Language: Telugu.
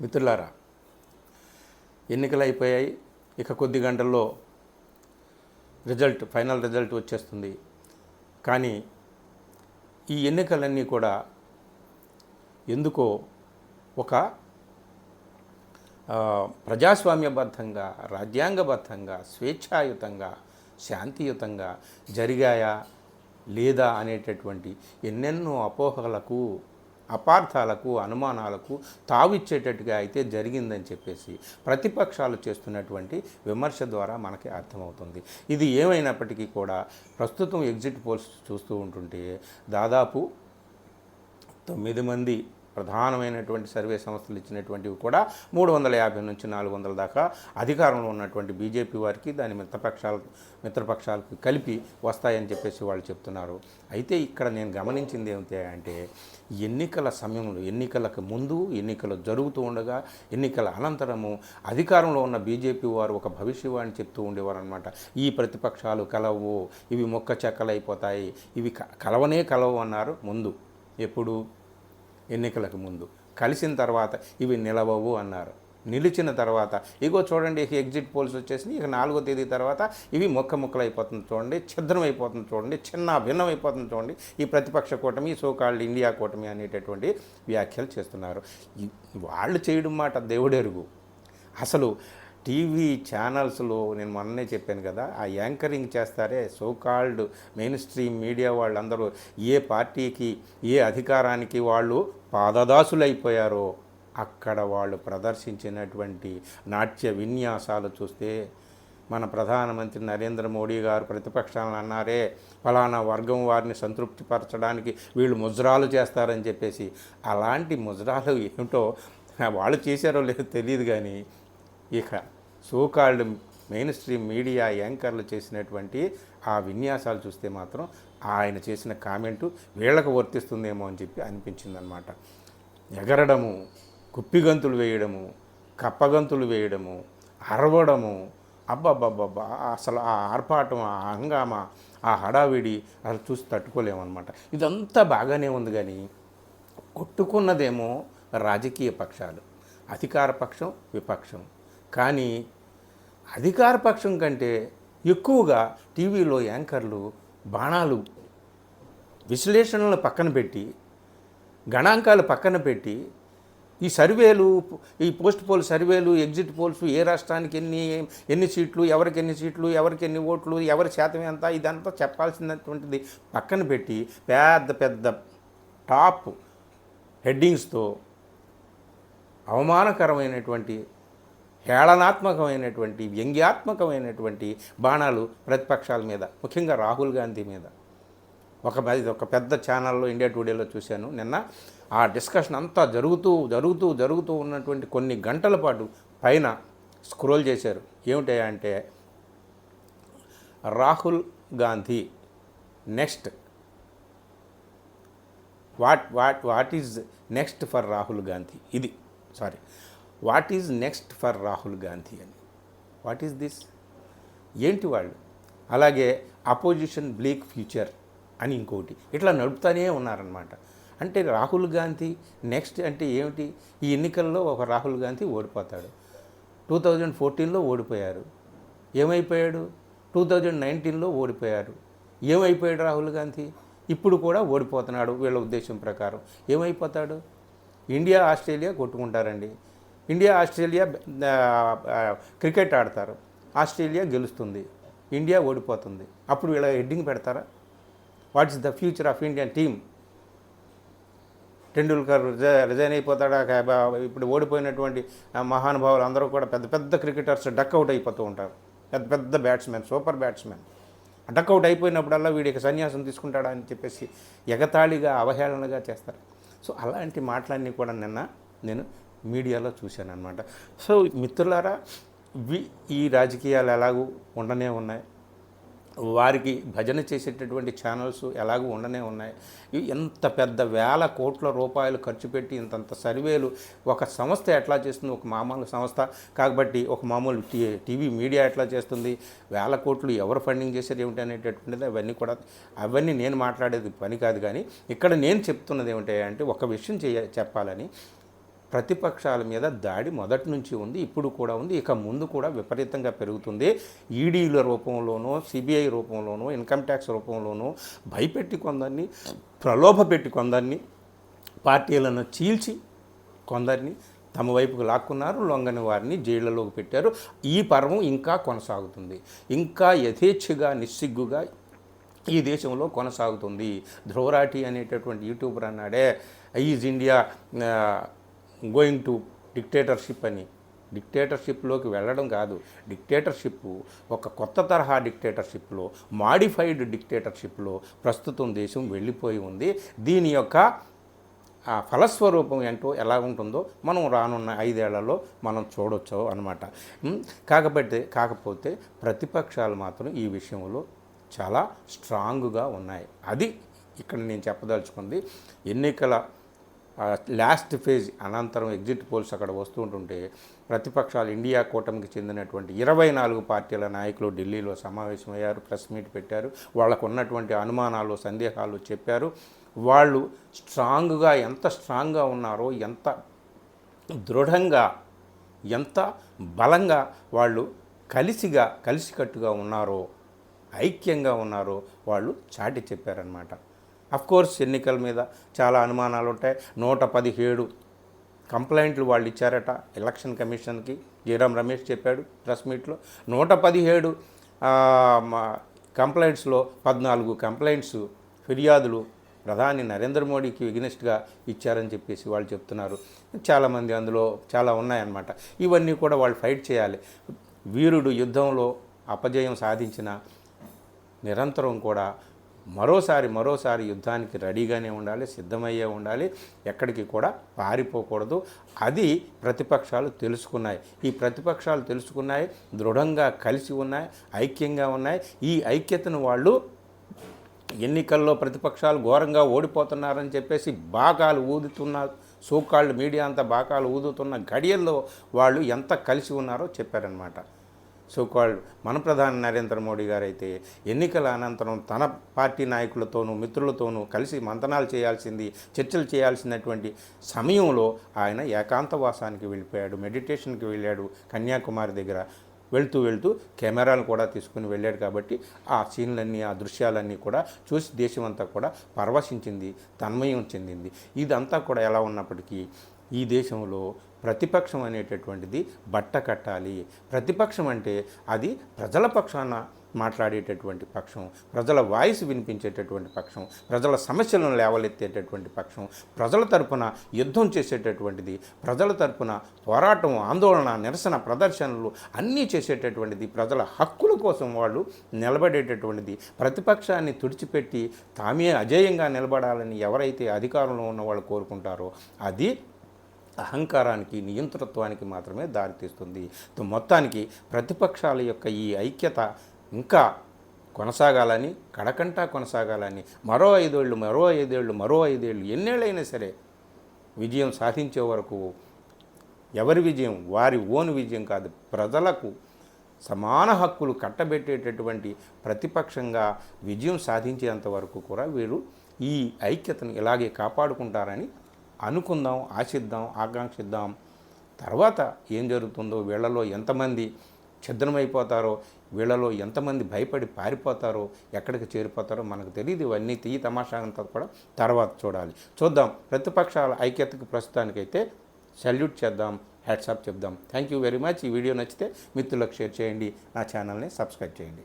మిత్రులారా ఎన్నికలు అయిపోయాయి ఇక కొద్ది గంటల్లో రిజల్ట్ ఫైనల్ రిజల్ట్ వచ్చేస్తుంది. కానీ ఈ ఎన్నికలన్నీ కూడా ఎందుకో ఒక ప్రజాస్వామ్యబద్ధంగా రాజ్యాంగబద్ధంగా స్వేచ్ఛాయుతంగా శాంతియుతంగా జరిగాయా లేదా అనేటటువంటి ఎన్నెన్నో అపోహలకు అపార్థాలకు అనుమానాలకు తావిచ్చేటట్టుగా అయితే జరిగిందని చెప్పేసి ప్రతిపక్షాలు చేస్తున్నటువంటి విమర్శ ద్వారా మనకి అర్థమవుతుంది. ఇది ఏమైనప్పటికీ కూడా ప్రస్తుతం ఎగ్జిట్ పోల్స్ చూస్తూ ఉంటుంటే దాదాపు తొమ్మిది మంది ప్రధానమైనటువంటి సర్వే సంస్థలు ఇచ్చినటువంటివి కూడా మూడు వందల యాభై నుంచి నాలుగు వందల దాకా అధికారంలో ఉన్నటువంటి బీజేపీ వారికి దాని మిత్రపక్షాల మిత్రపక్షాలకు కలిపి వస్తాయని చెప్పేసి వాళ్ళు చెప్తున్నారు. అయితే ఇక్కడ నేను గమనించింది ఏమిటి అంటే ఎన్నికల సమయంలో ఎన్నికలకు ముందు ఎన్నికలు జరుగుతూ ఉండగా ఎన్నికల అనంతరము అధికారంలో ఉన్న బీజేపీ వారు ఒక భవిష్యవాణి చెప్తూ ఉండేవారు అనమాట ఈ ప్రతిపక్షాలు కలవు ఇవి మొక్క చెక్కలైపోతాయి ఇవి క- కలవనే కలవు అన్నారు. ముందు ఎప్పుడు? ఎన్నికలకు ముందు. కలిసిన తర్వాత ఇవి నిలవవు అన్నారు. నిలిచిన తర్వాత ఇగో చూడండి ఇక ఎగ్జిట్ పోల్స్ వచ్చేసి ఇక నాలుగో తేదీ తర్వాత ఇవి మొక్క ముక్కలు అయిపోతుంది చూడండి ఛిద్రం అయిపోతుంది చూడండి చిన్న భిన్నం అయిపోతుంది చూడండి. ఈ ప్రతిపక్ష కూటమి సోకాళ్ళు ఇండియా కూటమి అనేటటువంటి వ్యాఖ్యలు చేస్తున్నారు. వాళ్ళు చేయడం మాట దేవుడెరుగు. అసలు టీవీ ఛానల్స్లో నేను మొన్ననే చెప్పాను కదా ఆ యాంకరింగ్ చేస్తారే సోకాల్డ్ మెయిన్ స్ట్రీమ్ మీడియా వాళ్ళందరూ. ఏ పార్టీకి ఏ అధికారానికి వాళ్ళు పాదదాసులైపోయారో అక్కడ వాళ్ళు ప్రదర్శించినటువంటి నాట్య విన్యాసాలు చూస్తే మన ప్రధానమంత్రి నరేంద్ర మోడీ గారు ప్రతిపక్షాలను అన్నారే ఫలానా వర్గం వారిని సంతృప్తిపరచడానికి వీళ్ళు ముజ్రాలు చేస్తారని చెప్పేసి. అలాంటి ముజ్రాలు ఏమిటో వాళ్ళు చేశారో లేదో తెలియదు కానీ ఇక సోకాల్డ్ మెయిన్ స్ట్రీమ్ మీడియా యాంకర్లు చేసినటువంటి ఆ విన్యాసాలు చూస్తే మాత్రం ఆయన చేసిన కామెంటు వీళ్ళకు వర్తిస్తుందేమో అని చెప్పి అనిపించిందనమాట ఎగరడము కుప్పిగంతులు వేయడము కప్పగంతులు వేయడము అరవడము అబ్బబ్బబ్బబ్బా అసలు ఆ ఆర్పాటం ఆ హంగామా ఆ హడావిడి అసలు చూసి తట్టుకోలేమన్నమాట. ఇదంతా బాగానే ఉంది కానీ కొట్టుకున్నదేమో రాజకీయ పక్షాలు అధికార పక్షం విపక్షం. కానీ అధికార పక్షం కంటే ఎక్కువగా టీవీలో యాంకర్లు బాణాలు విశ్లేషణలు పక్కన పెట్టి గణాంకాలు పక్కన పెట్టి ఈ సర్వేలు ఈ పోస్ట్ పోల్ సర్వేలు ఎగ్జిట్ పోల్స్ ఏ రాష్ట్రానికి ఎన్ని ఎన్ని సీట్లు ఎవరికి ఎన్ని సీట్లు ఎవరికి ఎన్ని ఓట్లు ఎవరి శాతం ఎంత ఇదంతా చెప్పాల్సినటువంటిది పక్కన పెట్టి పెద్ద పెద్ద టాప్ హెడ్డింగ్స్తో అవమానకరమైనటువంటి హేళనాత్మకమైనటువంటి వ్యంగ్యాత్మకమైనటువంటి బాణాలు ప్రతిపక్షాల మీద ముఖ్యంగా రాహుల్ గాంధీ మీద. ఒక ఒక పెద్ద ఛానల్లో ఇండియా టుడేలో చూశాను. నిన్న ఆ డిస్కషన్ అంతా జరుగుతూ జరుగుతూ జరుగుతూ ఉన్నటువంటి కొన్ని గంటల పాటు పైన స్క్రోల్ చేశారు. ఏమిటా అంటే Rahul Gandhi next. What what what is next for Rahul Gandhi? ఇది sorry. What is next for Rahul Gandhi అని. What is this? ఏంటి వాళ్ళు? అలాగే అపోజిషన్ బ్లీక్ ఫ్యూచర్ అని ఇంకోటి. ఇట్లా నడుపుతానే ఉన్నారనమాట అంటే రాహుల్ గాంధీ నెక్స్ట్ అంటే ఏమిటి? ఈ ఎన్నికల్లో ఒక రాహుల్ గాంధీ ఓడిపోతాడు. టూ థౌజండ్ ఫోర్టీన్లో ఓడిపోయారు. ఏమైపోయాడు? టూ థౌజండ్ నైన్టీన్లో ఓడిపోయారు. ఏమైపోయాడు రాహుల్ గాంధీ? ఇప్పుడు కూడా ఓడిపోతున్నాడు వీళ్ళ ఉద్దేశం ప్రకారం. ఏమైపోతాడు? ఇండియా ఆస్ట్రేలియా కొట్టుకుంటారండి. ఇండియా ఆస్ట్రేలియా క్రికెట్ ఆడతారు. ఆస్ట్రేలియా గెలుస్తుంది. ఇండియా ఓడిపోతుంది. అప్పుడు వీళ్ళ హెడ్డింగ్ పెడతారా? What is the future of Indian team? Tendulkar resign అయిపోతాడా? ఇప్పుడు ఓడిపోయినటువంటి మహానుభావులు అందరూ కూడా పెద్ద పెద్ద క్రికెటర్స్ డక్అవుట్ అయిపోతూ ఉంటారు. పెద్ద పెద్ద batsmen super batsmen. Duck out అయిపోయినప్పుడల్లా వీడికి సన్యాసం తీసుకుంటాడా అని చెప్పేసి ఎగతాళిగా అవహేళనగా చేస్తారు. సో అలాంటి మాటలన్నీ కూడా నిన్న నేను మీడియాలో చూశాను అనమాట సో మిత్రులారా వి ఈ రాజకీయాలు ఎలాగూ ఉండనే ఉన్నాయి. వారికి భజన చేసేటటువంటి ఛానల్స్ ఎలాగూ ఉండనే ఉన్నాయి. ఎంత పెద్ద వేల కోట్ల రూపాయలు ఖర్చు పెట్టి ఇంతంత సర్వేలు ఒక సంస్థ ఎట్లా చేస్తుంది? ఒక మామూలు సంస్థ కాబట్టి ఒక మామూలు టీ టీవీ మీడియా ఎట్లా చేస్తుంది? వేల కోట్లు ఎవరు ఫండింగ్ చేశారు ఏమిటి అనేటటువంటిది అవన్నీ కూడా అవన్నీ నేను మాట్లాడేది పని కాదు కానీ ఇక్కడ నేను చెప్తున్నది ఏమిటి అంటే ఒక విషయం చేయ చెప్పాలని ప్రతిపక్షాల మీద దాడి మొదటి నుంచి ఉంది ఇప్పుడు కూడా ఉంది. ఇక ముందు కూడా విపరీతంగా పెరుగుతుంది. ఈడీల రూపంలోనూ సిబిఐ రూపంలోనూ ఇన్కమ్ ట్యాక్స్ రూపంలోనూ భయపెట్టి కొందరిని ప్రలోభ పెట్టి కొందరిని పార్టీలను చీల్చి కొందరిని తమ వైపుకు లాక్కున్నారు లొంగని వారిని జైళ్ళలోకి పెట్టారు. ఈ పర్వం ఇంకా కొనసాగుతుంది. ఇంకా యథేచ్ఛగా నిస్సిగ్గుగా ఈ దేశంలో కొనసాగుతుంది. ధ్రువరాటి అనేటటువంటి యూట్యూబర్ అన్నాడే is India going to dictatorship అని. డిక్టేటర్షిప్లోకి వెళ్ళడం కాదు. డిక్టేటర్షిప్ ఒక కొత్త తరహా డిక్టేటర్షిప్లో మాడిఫైడ్ డిక్టేటర్షిప్లో ప్రస్తుతం దేశం వెళ్ళిపోయి ఉంది. దీని యొక్క ఆ ఫలస్వరూపం ఏంటో ఎలా ఉంటుందో మనం రానున్న ఐదేళ్ళలో మనం చూడొచ్చు అనమాట కాకపోతే కాకపోతే ప్రతిపక్షాలు మాత్రం ఈ విషయంలో చాలా స్ట్రాంగ్గా ఉన్నాయి. అది ఇక్కడ నేను చెప్పదలుచుకుంది. ఎన్నికల లాస్ట్ ఫేజ్ అనంతరం ఎగ్జిట్ పోల్స్ అక్కడ వస్తుంటుంటే ప్రతిపక్షాలు ఇండియా కూటమికి చెందినటువంటి ఇరవై నాలుగు పార్టీల నాయకులు ఢిల్లీలో సమావేశమయ్యారు ప్రెస్ మీట్ పెట్టారు వాళ్ళకు ఉన్నటువంటి అనుమానాలు సందేహాలు చెప్పారు. వాళ్ళు స్ట్రాంగ్గా ఎంత స్ట్రాంగ్గా ఉన్నారో ఎంత దృఢంగా ఎంత బలంగా వాళ్ళు కలిసిగా కలిసికట్టుగా ఉన్నారో ఐక్యంగా ఉన్నారో వాళ్ళు చాటి చెప్పారనమాట కోర్స్ ఎన్నికల మీద చాలా అనుమానాలు ఉంటాయి నూట పదిహేడు కంప్లైంట్లు వాళ్ళు ఇచ్చారట ఎలక్షన్ కమిషన్కి. జయరాం రమేష్ చెప్పాడు ప్రెస్ మీట్లో. నూట పదిహేడు కంప్లైంట్స్లో పద్నాలుగు కంప్లైంట్స్ ఫిర్యాదులు ప్రధాని నరేంద్ర మోడీకి ఎగ్నెస్ట్గా ఇచ్చారని చెప్పేసి వాళ్ళు చెప్తున్నారు. చాలామంది అందులో చాలా ఉన్నాయన్నమాట. ఇవన్నీ కూడా వాళ్ళు ఫైట్ చేయాలి. వీరుడు యుద్ధంలో అపజయం సాధించిన నిరంతరం కూడా మరోసారి మరోసారి యుద్ధానికి రెడీగానే ఉండాలి సిద్ధమయ్యే ఉండాలి ఎక్కడికి కూడా పారిపోకూడదు. అది ప్రతిపక్షాలు తెలుసుకున్నాయి. ఈ ప్రతిపక్షాలు తెలుసుకున్నాయి దృఢంగా కలిసి ఉన్నాయి ఐక్యంగా ఉన్నాయి. ఈ ఐక్యతను వాళ్ళు ఎన్నికల్లో ప్రతిపక్షాలు ఘోరంగా ఓడిపోతున్నారని చెప్పేసి బాగాలు ఊదుతున్న సోకాళ్ళు మీడియా అంతా బాకాలు ఊదుతున్న గడియల్లో వాళ్ళు ఎంత కలిసి ఉన్నారో చెప్పారనమాట సోకాల్డ్ మన ప్రధాని నరేంద్ర మోడీ గారైతే ఎన్నికల అనంతరం తన పార్టీ నాయకులతోనూ మిత్రులతోనూ కలిసి మంతనాలు చేయాల్సింది చర్చలు చేయాల్సినటువంటి సమయంలో ఆయన ఏకాంతవాసానికి వెళ్ళిపోయాడు మెడిటేషన్కి వెళ్ళాడు కన్యాకుమారి దగ్గర. వెళ్తూ వెళ్తూ కెమెరాలు కూడా తీసుకుని వెళ్ళాడు కాబట్టి ఆ సీన్లన్నీ ఆ దృశ్యాలన్నీ కూడా చూసి దేశమంతా కూడా పరవశించింది తన్మయం చెందింది. ఇదంతా కూడా ఎలా ఉన్నప్పటికీ ఈ దేశంలో ప్రతిపక్షం అనేటటువంటిది బట్ట కట్టాలి. ప్రతిపక్షం అంటే అది ప్రజల పక్షాన మాట్లాడేటటువంటి పక్షం ప్రజల వాయిస్ వినిపించేటటువంటి పక్షం ప్రజల సమస్యలను లేవలెత్తేటటువంటి పక్షం ప్రజల తరపున యుద్ధం చేసేటటువంటిది ప్రజల తరపున పోరాటం ఆందోళన నిరసన ప్రదర్శనలు అన్నీ చేసేటటువంటిది ప్రజల హక్కుల కోసం వాళ్ళు నిలబడేటటువంటిది. ప్రతిపక్షాన్ని తుడిచిపెట్టి తామే అజేయంగా నిలబడాలని ఎవరైతే అధికారంలో ఉన్న వాళ్ళు కోరుకుంటారో అది అహంకారానికి నియంతృత్వానికి మాత్రమే దారితీస్తుంది. మొత్తానికి ప్రతిపక్షాల యొక్క ఈ ఐక్యత ఇంకా కొనసాగాలని కడకంటా కొనసాగాలని మరో ఐదేళ్ళు మరో ఐదేళ్ళు మరో ఐదేళ్ళు ఎన్నేళ్ళైనా సరే విజయం సాధించే వరకు ఎవరి విజయం? వారి ఓన్ విజయం కాదు. ప్రజలకు సమాన హక్కులు కట్టబెట్టేటటువంటి ప్రతిపక్షంగా విజయం సాధించేంత వరకు కూడా వీరు ఈ ఐక్యతను ఇలాగే కాపాడుకుంటారని అనుకుందాం ఆశిద్దాం ఆకాంక్షిద్దాం. తర్వాత ఏం జరుగుతుందో వీళ్ళలో ఎంతమంది ఛిద్రమైపోతారో వీళ్ళలో ఎంతమంది భయపడి పారిపోతారో ఎక్కడికి చేరిపోతారో మనకు తెలియదు ఇవన్నీ తీ తమాషా అంతా కూడా తర్వాత చూడాలి. చూద్దాం. ప్రతిపక్షాల ఐక్యతకు ప్రస్తుతానికైతే సల్యూట్ చేద్దాం హ్యాట్సాప్ చెప్దాం. థ్యాంక్ యూ వెరీ మచ్ ఈ వీడియో నచ్చితే మిత్రులకు షేర్ చేయండి. నా ఛానల్ని సబ్స్క్రైబ్ చేయండి.